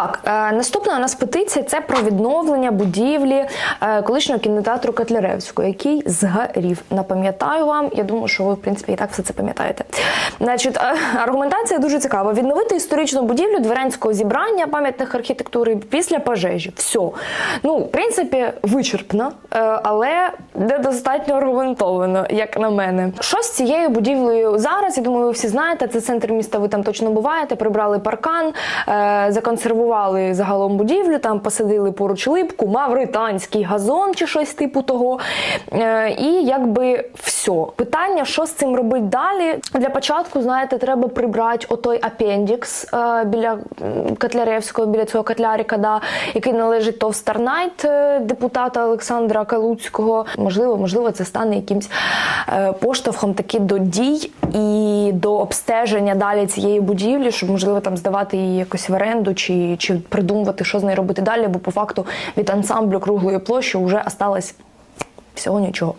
Так, е, наступна у нас петиція це про відновлення будівлі е, колишнього кінотеатру Котляревського, який згорів. Напам'ятаю вам, я думаю, що ви в принципі і так все це пам'ятаєте. Значить, е, аргументація дуже цікава: відновити історичну будівлю дворянського зібрання пам'ятних архітектури після пожежі. Все. Ну, в принципі, вичерпно, але недостатньо аргументовано, як на мене. Що з цією будівлею зараз? Я думаю, ви всі знаєте. Це центр міста. Ви там точно буваєте. Прибрали паркан, е, законсервували загалом будівлю. Там посадили поруч липку, мавританський газон чи щось типу того. Е, і якби все. Питання, що з цим робити далі? Для початку, знаєте, треба прибрати отой апендікс е, біля Котляревського, біля цього котляріка, да, який належить то в е, депутата Олександра Калуцького. Можливо, можливо, це стане якимсь е, поштовхом таки до дій і до обстеження далі цієї будівлі, щоб можливо там здавати її якось в оренду чи, чи придумувати, що з нею робити далі, бо по факту від ансамблю круглої площі вже осталось всього нічого.